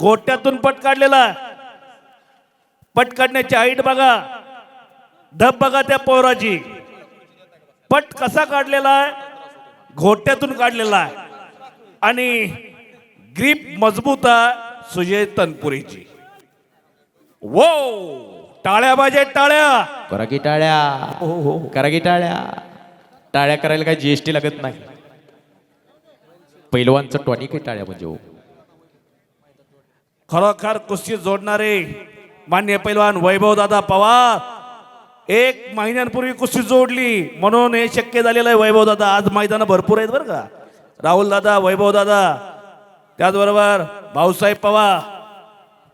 गोट्यातून पट काढलेला. पट काढण्याची हाईट बघा. धब बघा त्या पोराची. पट कसा काढलेला? आहे घोट्यातून काढलेला. आहे आणि ग्रीप मजबूत आहे सुजय तनपुरेची वो टाळ्या पाहिजे टाळ्या! करा की टाळ्या. करा की टाळ्या. टाळ्या करायला काय जीएसटी लागत नाही. पैलवानचं टॉनिक आहे टाळ्या म्हणजे हो. खरोखर कुस्ती जोडणारे मान्य पैलवान वैभव दादा पवार एक महिन्यांपूर्वी कुस्ती जोडली म्हणून हे शक्य झालेलं आहे. वैभवदादा आज मैदानं भरपूर आहेत बरं का. राहुल दादा त्याचबरोबर भाऊसाहेब पवार.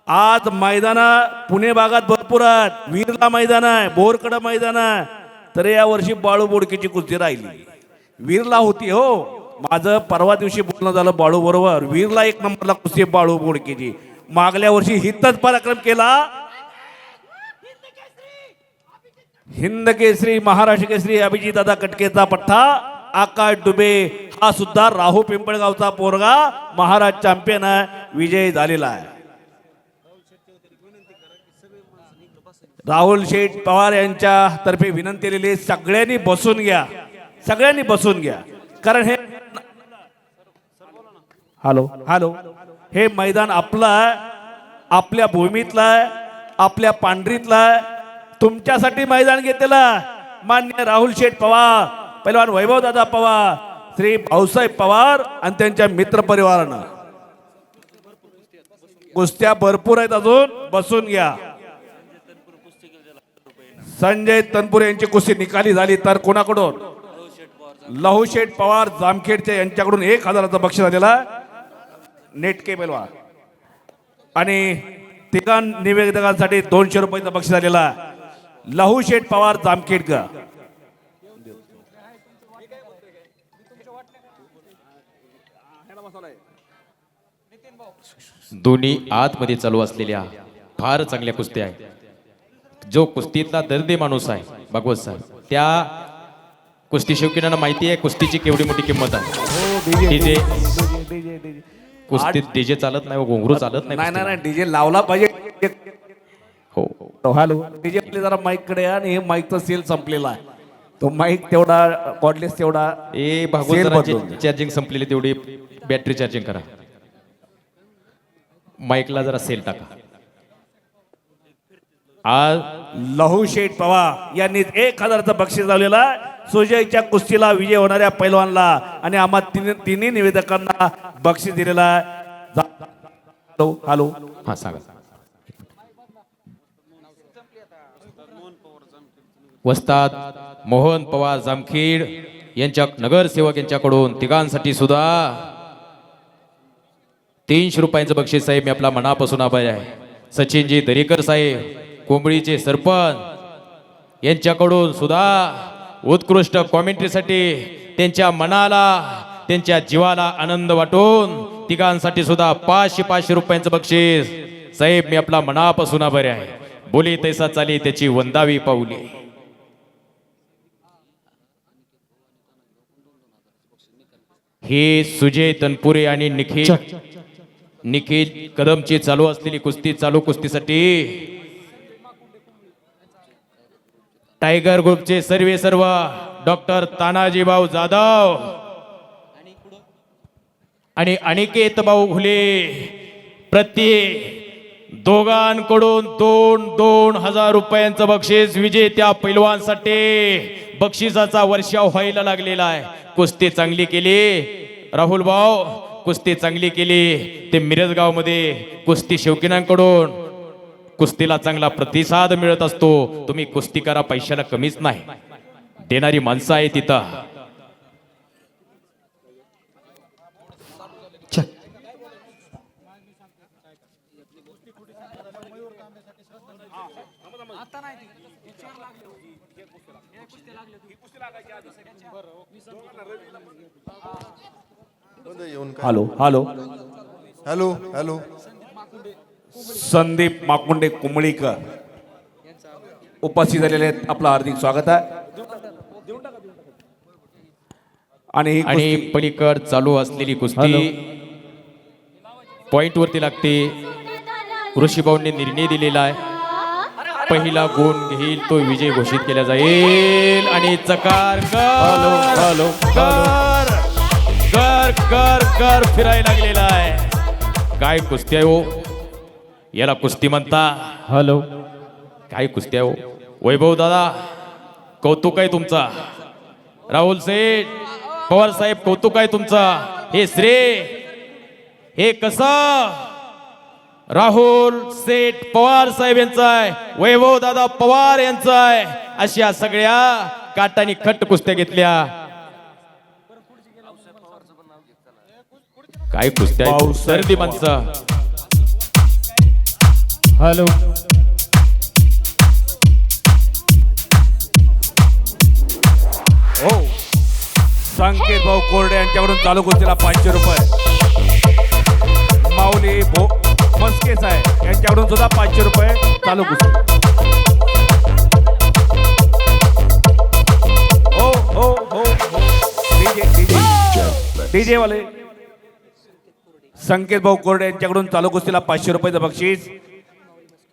आज मैदानं पुणे भागात भरपूर आहेत. वीरला मैदान आहे बोरकडं मैदान आहे. तर या वर्षी बाळू बोडकेची कुस्ती राहिली. वीरला होती हो. माझं परवा दिवशी बोलणं झालं बाळू बरोबर. वीरला एक नंबरला कुस्ती बाळू बोडकेची. मागल्या वर्षी हितच पराक्रम केला. हिंद केसरी महाराष्ट्र केसरी अभिजित दादा कटकेचा पठ्ठा आकाश डुबे हा सुद्धा राहू पिंपळगावचा पोरगा महाराज चॅम्पियन आहे विजय झालेला आहे. राहुल शेठ पवार यांच्या तर्फे विनंती केलेली सगळ्यांनी बसून घ्या. सगळ्यांनी बसून घ्या. कारण हे हॅलो हॅलो हे मैदान आपलं आहे. आपल्या भूमीतला आहे आपल्या पांढरीतला आहे. तुमच्यासाठी मैदान घेतलेला मान्य राहुल शेठ पवार पैलवान वैभव दादा पवार श्री भाऊसाहेब पवार आणि त्यांच्या मित्र परिवारानं कुस्त्या भरपूर आहेत अजून बसून घ्या. संजय तनपुरे यांची कुस्ती निकाली झाली तर कोणाकडून? लहू शेठ पवार जामखेडचे यांच्याकडून एक हजाराचं बक्षीस आलेला नेटके पेलवा आणि तिघा निवेदकांसाठी दोनशे रुपयाचं बक्षीस आलेला लहू शेठ पवार जामखेडकर. दोन्ही आतमध्ये चालू असलेल्या फार चांगल्या कुस्त्या आहेत. जो कुस्तीतला दर्दे माणूस आहे भागवत साहेब त्या कुस्ती शौकीनांना माहिती आहे कुस्तीची केवढी मोठी किंमत आहे. डीजे कुस्तीत डीजे चालत नाही घोंगरू चालत नाही नाही नाही डीजे लावला पाहिजे. हो. हॅलो डीजे आपले जरा माईककडे या आणि हे माईकचा सेल संपलेला आहे. तो माईक तेवढा कॉर्डलेस तेवढा ए भागवत. चार्जिंग संपलेली तेवढी. बॅटरी चार्जिंग करा. माईकला जरा सेल टाका. आज लहू शेठ पवार यांनी एक हजारचं बक्षीस लावलेलं आहे. सुजयच्या कुस्तीला विजय होणाऱ्या पैलवानला आणि आम्हा तिन्ही तिन्ही निवेदकांना बक्षीस दिलेला हॅलो हॅलो. हा सांगा. वस्ताद मोहन पवार जामखेड यांच्या नगरसेवक यांच्याकडून तिघांसाठी सुद्धा तीनशे रुपयांचं बक्षीस साहेब मी आपला मनापासून आभारी आहे. सचिनजी दरेकर साहेब कोंबडीचे सरपंच यांच्याकडून सुद्धा उत्कृष्ट कॉमेंट्रीसाठी त्यांच्या मनाला त्यांच्या जीवाला आनंद वाटून तिघांसाठी सुद्धा पाचशे पाचशे रुपयांचं बक्षीस. साहेब मी आपला मनापासून आभारी आहे. बोली तैसा चाली त्याची वंदावी पाऊली. हे सुजय तनपुरे आणि निखिल निखिल कदमची चालू असलेली कुस्ती चालू कुस्तीसाठी टायगर ग्रुपचे सर्वे सर्व डॉक्टर तानाजीभाऊ जाधव आणि अनिकेत भाऊ घुले प्रत्येक दोघांकडून दोन दोन हजार रुपयांचं बक्षीस विजेत्या पैलवानसाठी बक्षिसाचा वर्षाव व्हायला लागलेला आहे. कुस्ती चांगली केली. राहुल भाऊ कुस्ती चांगली केली. ते मिरजगावमध्ये कुस्ती शौकीनांकडून कुस्तीला चांगला प्रतिसाद मिळत असतो. तुम्ही कुस्ती करा पैशाला कमीच नाही. देणारी माणसं आहे तिथं hello hello. Hello hello. Sandeep Makunde Kumbalikar. उपस्थित झालेले आहेत. आपलं हार्दिक स्वागत आहे. आणि ही आणि कुस्ती- पलीकड चालू असलेली कुस्ती पॉइंट वरती लागते. ऋषीभाऊंनी निर्णय दिलेला आहे. पहिला गुण घेईल तो विजय घोषित केला जाईल. आणि चकार कर. कर. कर कर कर फिरायला लागलेला आहे. काय कुस्ती आहे हो? याला कुस्ती म्हणता. हॅलो. काय कुस्ती आहे हो? वैभव दादा कौतुक आहे तुमचा. राहुल सेठ पवार साहेब कौतुक आहे तुमचा. हे श्रेय हे कसं? राहुल सेठ पवार साहेब यांचा आहे. वैभव दादा पवार यांचा आहे. अशा सगळ्या काटाने खट कुस्त्या घेतल्या. काय कुस्त्या आहेत? सर्दी माणसं. हॅलो. हो. संकेत भाऊ कोरडे यांच्याकडून चालू कुस्तीला पाचशे रुपये. माऊली भो मस्के साहेब यांच्याकडून सुद्धा पाचशे रुपये चालू कुस्ती. हो हो हो, हो. DJ DJ. वाले संकेत भाऊ कोरडे यांच्याकडून चालू कुस्तीला पाचशे रुपयाचं बक्षीस.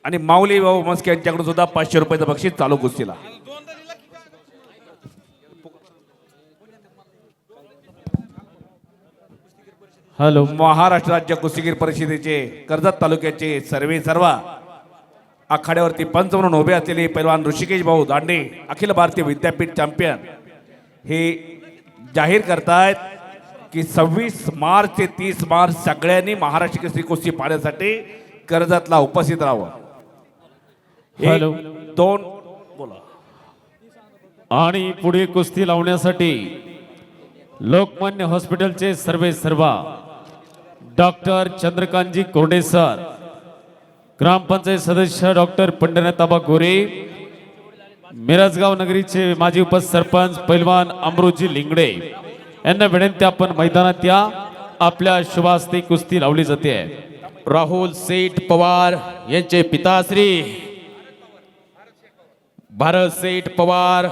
आणि माऊली भाऊ मस्के यांच्याकडून सुद्धा पाचशे रुपयाचं बक्षीस चालू कुस्तीला. हॅलो. महाराष्ट्र राज्य कुस्तीगीर परिषदेचे कर्जत तालुक्याचे सर्वे सर्वा आखाड्यावरती पंच म्हणून उभे असलेले पैलवान ऋषिकेश भाऊ दांडे अखिल भारतीय विद्यापीठ चॅम्पियन हे जाहीर करतायत की सव्वीस मार्च ते तीस मार्च सगळ्यांनी महाराष्ट्र केसरी कुस्ती पाहण्यासाठी कर्जतला उपस्थित राहावं. हॅलो. दोन बोला. आणि पुढे कुस्ती लावण्यासाठी लोकमान्य हॉस्पिटलचे सर्वे सर्वा डॉक्टर चंद्रकांतजी कोरडे सर ग्रामपंचायत सदस्य डॉक्टर पंढरनाथाबा गोरे मिरजगाव नगरीचे माजी उपसरपंच पैलवान अमृतजी लिंगडे यांना विनंती आपण मैदानात या. आपल्या शुभास्ते कुस्ती लावली जाते. राहुल सेठ पवार यांचे पिताश्री. भारत सेठ पवार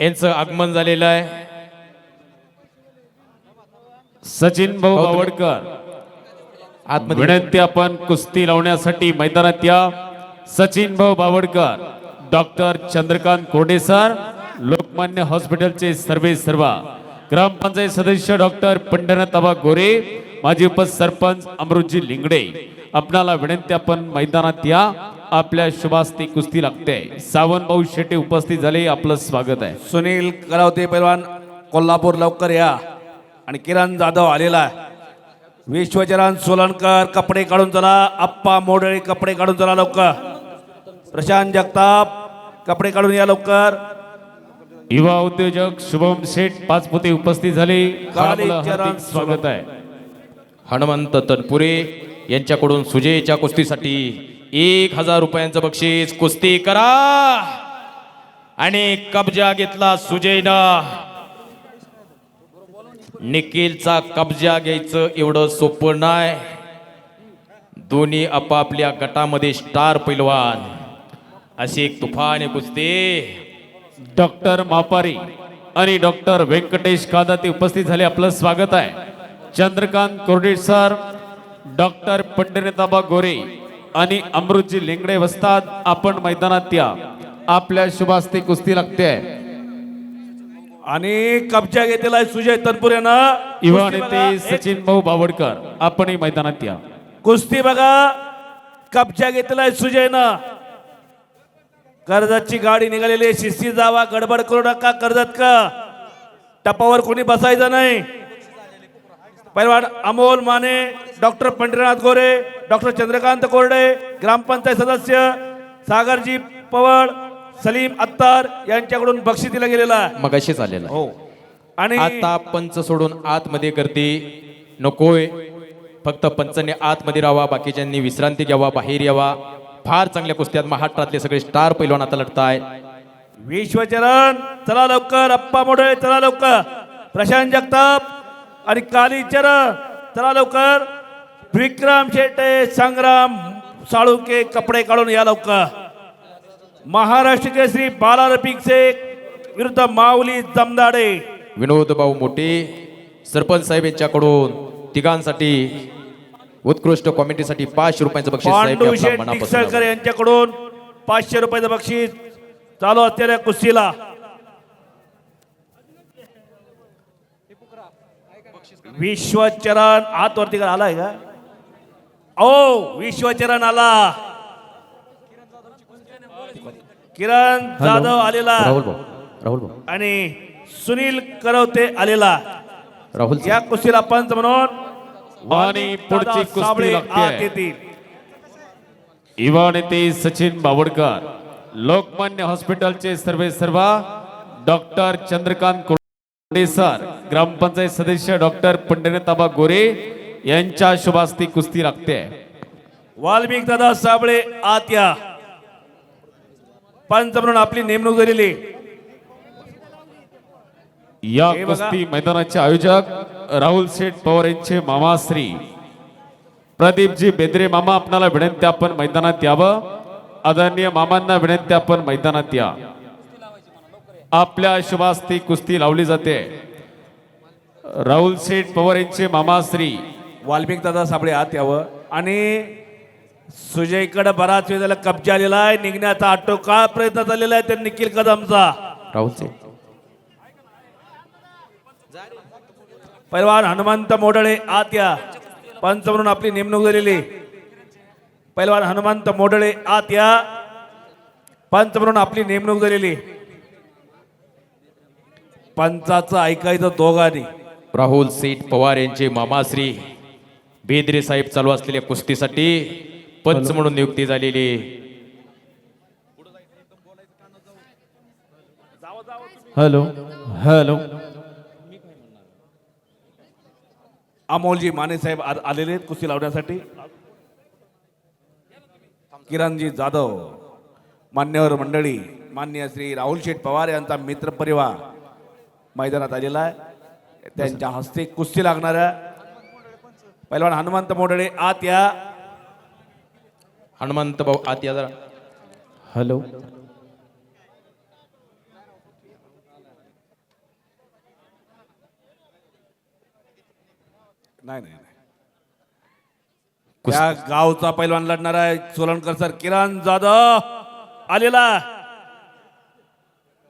यांचं आगमन झालेलं आहे. सचिन भाऊ हो, आतमध्ये विनंती आपण कुस्ती लावण्यासाठी मैदानात या. सचिन भाऊ बावडकर डॉक्टर चंद्रकांत कोरडे सर लोकमान्य हॉस्पिटलचे सर्वे सर्वा ग्रामपंचायत सदस्य डॉक्टर पंढरनाथ आबा गोरे माजी उपसरपंच अमृतजी लिंगडे. आपणाला विनंती आपण मैदानात या. आपल्या शुभास्ती कुस्ती लागते. सावंत भाऊ शेटे उपस्थित झाले आपलं स्वागत आहे. सुनील करावते पैलवान कोल्हापूर लवकर या. आणि किरण जाधव आलेला आहे. विश्वचरण सोलनकर कपडे काढून चला. आप्पा मोडळे कपडे काढून चला लवकर. प्रशांत जगताप कपडे काढून या लवकर. युवा उद्योजक शुभम शेठ पाचपुते उपस्थित झाले. हार्दिक स्वागत आहे. हनुमंत तनपुरे यांच्याकडून सुजयच्या कुस्तीसाठी एक हजार रुपयांचं बक्षीस. कुस्ती करा. आणि कब्जा घेतला सुजयनं. निखिलचा कब्जा घ्यायचं एवढं सोपं नाही. दोन्ही आपापल्या गटामध्ये स्टार पैलवान. अशी एक तुफान कुस्ती. डॉक्टर मापारी आणि डॉक्टर व्यंकटेश कादाते उपस्थित झाले. आपलं स्वागत आहे. चंद्रकांत कोरडे सर डॉक्टर पंढरीताबा गोरे. आणि अमृतजी लेंगडे वस्ताद आपण मैदानात या. आपल्या शुभास्ते कुस्ती लागते. आणि कब्जा घेतलेला आहे सुजय तनपुरेनं युवा कुस्ती नेते. सचिन भाऊ बावडकर आपणही मैदानात या. कुस्ती बघा कब्जा घेतलेला आहे सुजयनं. कर्जतची गाडी निघालेली आहे. शिस्ती जावा गडबड करू नका कर्जत का टपावर कोणी बसायचं नाही. पैलवान अमोल माने डॉक्टर पंढरीनाथ गोरे डॉक्टर चंद्रकांत कोरडे ग्रामपंचायत सदस्य सागरजी पवळ सलीम अत्तार यांच्याकडून बक्षीस दिला गेलेला आहे. मग अशीच आलेला हो. आणि आता पंच सोडून आतमध्ये गर्दी नकोय. फक्त पंचांनी आतमध्ये राहावा बाकीच्यांनी विश्रांती घ्यावा बाहेर यावा. फार चांगल्या कुस्त्यात महाराष्ट्रातले सगळे स्टार पैलवान आता लढताय विश्वचरण चला लवकर अप्पा मोठे चला लवकर. प्रशांत जगताप आणि कालीचरण चला लवकर. विक्रम शेटे संग्राम साळुंके कपडे काढून या लवकर. महाराष्ट्र केसरी बाला रफिक शेख विरुद्ध माऊली जमदाडे. विनोद भाऊ मोठे सरपंच साहेब यांच्याकडून तिघांसाठी उत्कृष्ट कॉमेंट्रीसाठी पाचशे रुपयांचं बक्षीस पांडू शेठ मनापासून यांच्याकडून पाचशे रुपयाचं बक्षीस चालू असलेल्या कुस्तीला. विश्वचरण हात वरती करा आलाय का ओ विश्वचरण आला किरण जाधव आलेला राहुल आणि सुनील करवते आलेला राहुल या कुस्तीला पंच म्हणून आणि पुढची कुस्ती लागते. युवा नेते सचिन बावडकर लोकमान्य हॉस्पिटलचे सर्वे सर्वा डॉक्टर चंद्रकांत कोंडे सर ग्रामपंचायत सदस्य डॉक्टर पंढरीताबा गोरे यांच्या शुभास्ती कुस्ती लागते वाल्मिक दादा साबळे आत या पंच म्हणून आपली नेमणूक झालेली. या. कुस्ती मैदानाचे आयोजक राहुल शेठ पवार यांचे मामाश्री प्रदीपजी बेदरे मामा आपणाला विनंती आपण मैदानात यावं. आदरणीय मामांना विनंती आपण मैदानात या. आपल्या शुभास्ती कुस्ती लावली जाते. राहुल शेठ पवार यांचे मामाश्री. वाल्मिक दादा साबळे आत यावं. आणि सुजयकडे बराच वेळ झाला कब्जा आलेला आहे निघण्याचा आटोकाळ प्रयत्न झालेला आहे त्या निखिल कदमचा. राहुल से पैलवान हनुमंत मोडळे आत या. पंच म्हणून आपली नेमणूक झालेली. पैलवान हनुमंत मोडळे आत या. पंच म्हणून आपली नेमणूक झालेली. पंचाचं ऐकायचं दोघांनी. राहुल सेठ पवार यांचे मामाश्री बेदरे साहेब चालू असलेल्या कुस्तीसाठी पंच म्हणून नियुक्ती झालेली हॅलो हॅलो. अमोलजी माने साहेब आ- आलेले आहेत कुस्ती लावण्यासाठी. किरणजी जाधव मान्यवर मंडळी मान्य श्री राहुल शेठ पवार यांचा मित्र परिवार मैदानात आलेला आहे. त्यांच्या हस्ते कुस्ती लागणाऱ्या पहिलवान हनुमंत मोडळे आत या हनुमंत भाऊ आत या जरा. हॅलो. नाही नाही नाही. त्या गावचा पैलवान लढणार आहे सोलनकर सर किरण जाधव. आलेला.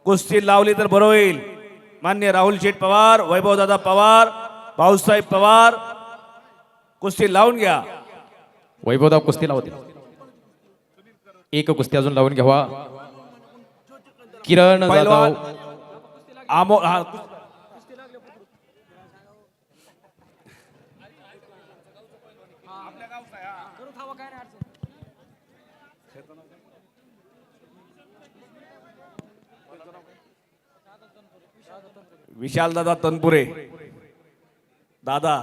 कुस्ती लावली तर बरं होईल. मान्य राहुल शेठ पवार वैभवदादा पवार भाऊसाहेब पवार कुस्ती लावून घ्या. वैभवदा कुस्ती लावते एक कुस्ती अजून लावून घ्यावा. किरण जाधव. आमो हा विशाल दादा तनपुरे दादा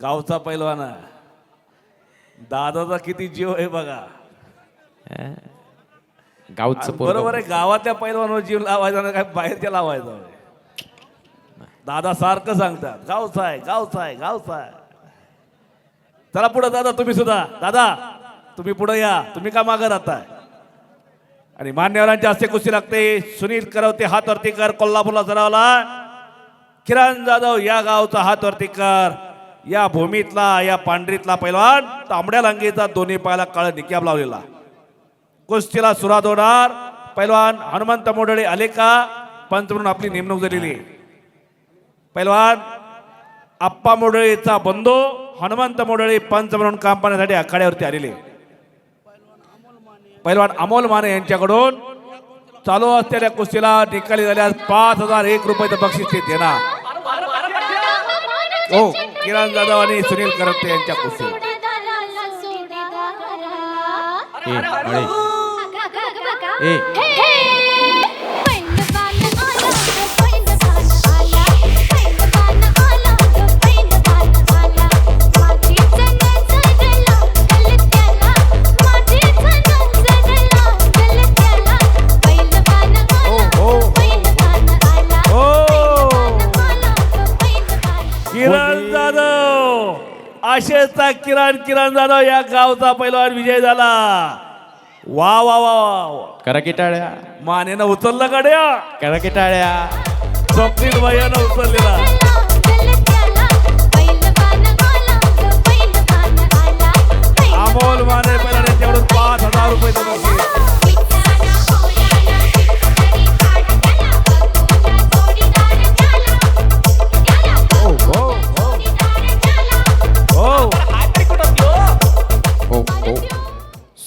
गावचा पैलवान. दादाचा किती जीव आहे बघा गावचं. बरोबर आहे गावातल्या पैलवानवर जीव लावायचा ना काय बाहेरच्या लावायचा. दादा सारखं सांगतात गावचा आहे गावचा आहे गावचा आहे चला पुढे दादा तुम्ही सुद्धा दादा तुम्ही पुढे या तुम्ही का मागं राहताय आणि मान्यवरांच्या हस्ते कुस्ती लागते. सुनील करवते हातवरती कर. कोल्हापूरला सरावला किरण जाधव या गावचा हातवरती कर. या भूमीतला या पांढरीतला पैलवान तांबड्या लांगीचा दोन्ही पायाला काळ निक्याब लावलेला. कुस्तीला सुरात होणार. पैलवान हनुमंत मोडळे आले का? पंच म्हणून आपली नेमणूक झालेली पैलवान आप्पा मोडळेचा बंधू हनुमंत मोडळे पंच म्हणून काम पाहण्यासाठी आखाड्यावरती आलेले. पैलवान अमोल माने यांच्याकडून चालू असलेल्या कुस्तीला निकाली झाल्यास पाच हजार एक रुपयाचं बक्षीस ते देणार. हो किरण जाधव आणि सुनील करते यांच्या कुस्तीला ए, आशेचा किरण किरण झालो या गावचा पैलवान विजय झाला. वा वा वा वा वा. करा की टाळ्या. मानेनं उचललं गड्या. करा की टाळ्या. स्वप्नील भैयानं उचललेला. अमोल माने पहिला त्यांच्याकडून पाच हजार रुपये दिले.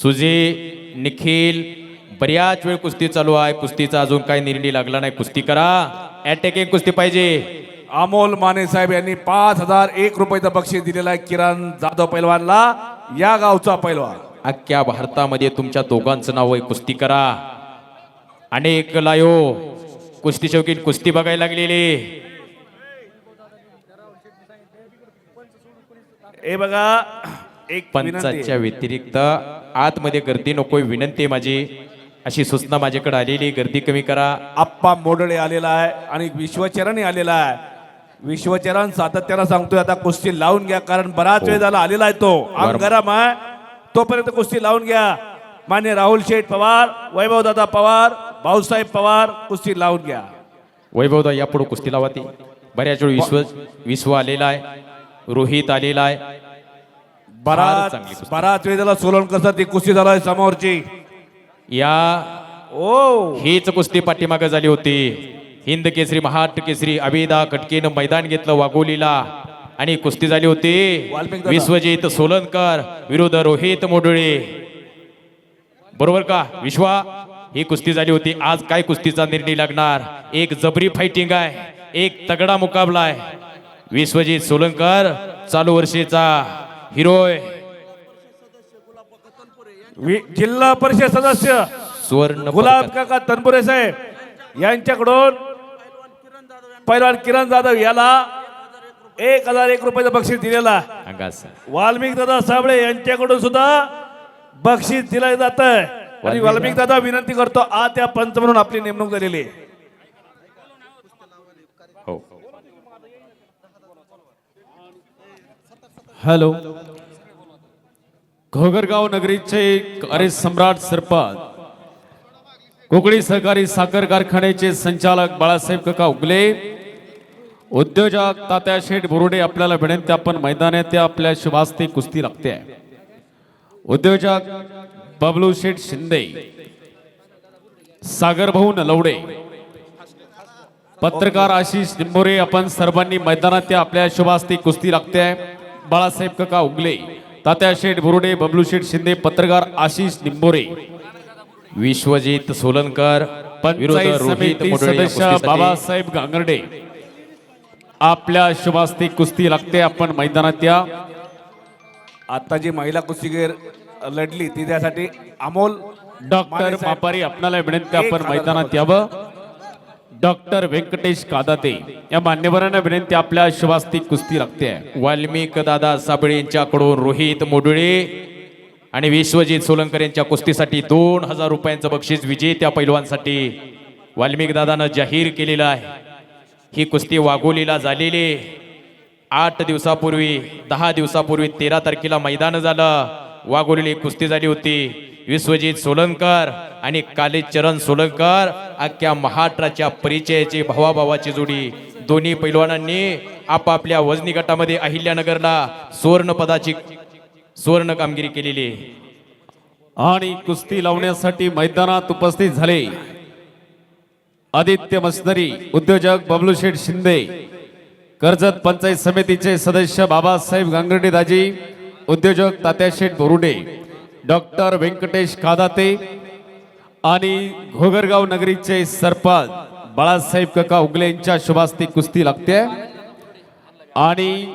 सुजे निखिल बऱ्याच वेळ कुस्ती चालू आहे. कुस्तीचा अजून काही निर्णय लागला नाही. कुस्ती करा. अटॅकिंग कुस्ती पाहिजे. अमोल माने साहेब यांनी पाच हजार एक रुपयाचं बक्षीस दिलेलं आहे किरण जाधव पैलवानला. या गावचा पैलवान. अख्ख्या भारतामध्ये तुमच्या दोघांचं नाव आहे कुस्ती करा. अनेक लायो. कुस्ती शौकीन कुस्ती बघायला लागलेले. हे बघा पंचाच्या. व्यतिरिक्त आतमध्ये गर्दी नकोय विनंती माझी. अशी सूचना माझ्याकडे आलेली गर्दी कमी करा. आप्पा मोडळे आलेला आहे आणि विश्वचरणही आलेला आहे. विश्वचरण सातत्यानं सांगतोय आता कुस्ती लावून घ्या कारण बराच वेळ झाला आलेला आहे तो. बरं. गरम आहे. तोपर्यंत कुस्ती लावून घ्या. मान्य राहुल शेठ पवार वैभव दादा पवार भाऊसाहेब पवार कुस्ती लावून घ्या. वैभवदा यापुढे कुस्ती लावा ती बऱ्याच वेळ विश्व विश्व आलेला आहे. रोहित आलेला आहे. बराच. बराच वेळ सोलनकर सर ती कुस्ती झालाय समोरची? या ओ. हीच कुस्ती पाठीमागे झाली होती. हिंद केसरी महाराष्ट्र केसरी अभिदा कटकेनं मैदान घेतलं वाघोलीला. आणि कुस्ती झाली होती. विश्वजित सोलनकर विरुद्ध रोहित मोडुळे. बरोबर का? विश्वा ही कुस्ती झाली होती. आज काय कुस्तीचा निर्णय लागणार? एक जबरी फायटिंग आहे. एक तगडा मुकाबला आहे. विश्वजित सोलनकर चालू वर्षीचा. हिरोय. वि- जिल्हा परिषद सदस्य सुवर्ण गुलाब. काका तनपुरे साहेब. यांच्याकडून पैलवान किरण जाधव याला एक हजार एक रुपयाचं बक्षीस दिलेला वाल्मिक दादा साबळे यांच्याकडून सुद्धा बक्षीस दिलं जात आहे आणि वाल्मिक वाल्मिक दादा. विनंती करतो आ त्या पंच म्हणून आपली नेमणूक झालेली आहे. हॅलो. घोगरगाव नगरीचे अरे सम्राट सरपंच कोकणी सहकारी साखर कारखान्याचे संचालक बाळासाहेब काका उगले उद्योजक तात्या शेठ बोरुडे आपल्याला विनंती आपण मैदानात त्या आपल्या शुभास्ते कुस्ती लागते. आहे उद्योजक बबलू शेठ शिंदे सागर भाऊ नलवडे पत्रकार आशिष निंबोरे आपण सर्वांनी मैदानात त्या आपल्या शुभास्ते कुस्ती लागते. आहे बाळासाहेब काका उगले तात्या शेठ बुरुडे बबलू शेठ शिंदे पत्रकार आशिष निंबोरे विश्वजित सोलनकर सदस्य. बाबासाहेब गांगर्डे आपल्या शुभास्ती कुस्ती लागते आपण मैदानात या आता जी महिला कुस्तीगीर लढली ती त्यासाठी अमोल डॉक्टर. मापारी आपल्याला विनंती आपण मैदानात. यावं डॉक्टर व्यंकटेश कादाते या मान्यवरांना विनंती आपल्या शुभास्ती कुस्ती लागते. आहे वाल्मिक दादा साबळे यांच्याकडून रोहित मोडुळे आणि विश्वजित सोलंकर यांच्या कुस्तीसाठी दोन हजार रुपयांचं बक्षीस विजेत्या पैलवांसाठी वाल्मिक दादानं जाहीर केलेलं आहे. ही कुस्ती वाघोलीला झालेली आठ दिवसापूर्वी दहा दिवसापूर्वी तेरा तारखेला मैदान झालं. वाघोलीला एक कुस्ती झाली होती. विश्वजित सोलंकर आणि कालीचरण सोलंकर अख्ख्या महाराष्ट्राच्या परिचयाची भावाभावाची जोडी. दोन्ही पैलवानांनी आपापल्या वजनी गटामध्ये अहिल्यानगरला सुवर्ण पदाची सुवर्ण कामगिरी केलेली. आणि कुस्ती लावण्यासाठी मैदानात उपस्थित झाले. आदित्य मस्नरी उद्योजक बबलू शेठ शिंदे कर्जत पंचायत समितीचे सदस्य बाबासाहेब गांगर्डे दाजी उद्योजक तात्या शेठ बोरुडे. डॉक्टर व्यंकटेश कादाते आणि घोगरगाव नगरीचे सरपंच बाळासाहेब काका उगले यांच्या शुभास्ती कुस्ती लागते. आणि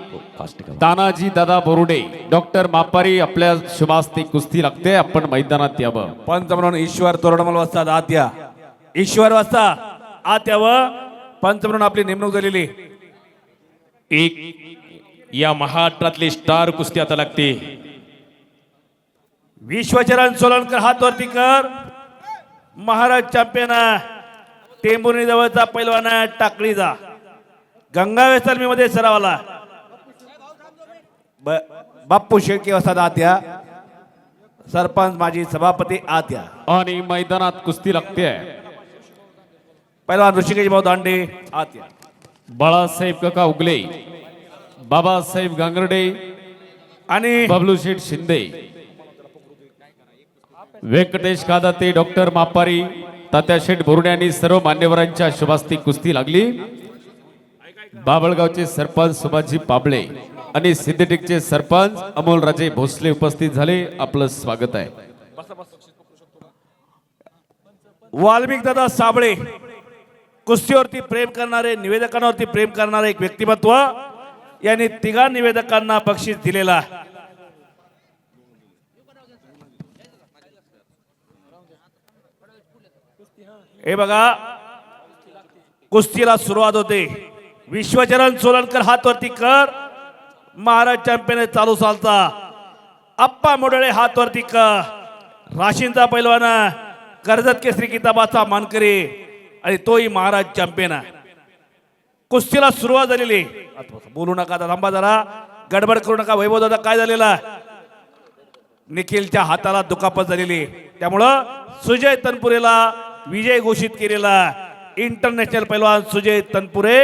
तानाजी दादा बोरुडे डॉक्टर मापारी आपल्या शुभास्ती कुस्ती लागते. आपण मैदानात यावं. पंच म्हणून ईश्वर तोरडमल वाजतात आत या ईश्वर वाजता आत यावं. पंच म्हणून आपली नेमणूक झालेली. एक या महाराष्ट्रातली स्टार कुस्ती आता लागते. विश्वचरण सोलनकर हात वरती कर. महाराज चॅम्पियन टेंभुर्णी जवळचा पैलवान आहे. टाकळीचा गंगावेसरमध्ये सरावाला. ब- बाप्पू शेळके वाजतात आत या. सरपंच माजी सभापती आत या. आणि मैदानात कुस्ती लागते. पैलवान ऋषिकेश भाऊ दांडे आत या. बाळासाहेब काका उगले बाबासाहेब गांगर्डे आणि बबलू शेठ शिंदे. व्यंकटेश कादाते डॉक्टर मापारी तात्या शेठ बोरुडे आणि सर्व मान्यवरांच्या शुभास्ती कुस्ती लागली. बाबळगावचे सरपंच सुभाजी पाबळे आणि सिद्धटेकचे सरपंच अमोल राजे भोसले उपस्थित झाले. आपलं स्वागत आहे. वाल्मिक दादा साबळे कुस्तीवरती प्रेम करणारे निवेदकांवरती प्रेम करणारे एक व्यक्तिमत्व यांनी तिघा निवेदकांना बक्षीस दिलेला हे बघा कुस्तीला सुरुवात होते. विश्वचरण सोलनकर हात वरती कर. महाराज चॅम्पियन चालू चालता अप्पा मोडळे हात वरती कर. राशींचा पैलवान कर्जत केसरी किताबाचा मानकरी. आणि तोही महाराज चॅम्पियन आहे. कुस्तीला सुरुवात झालेली आहे. आता बोलू नका थांबा जरा. गडबड करू नका. वैभव दादा काय झालेला निखिलच्या हाताला दुखापत झालेली त्यामुळं सुजय तनपुरेला विजय घोषित केलेला इंटरनॅशनल पैलवान सुजय तनपुरे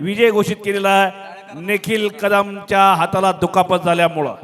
विजय घोषित केलेला निखिल कदमच्या हाताला दुखापत झाल्यामुळं.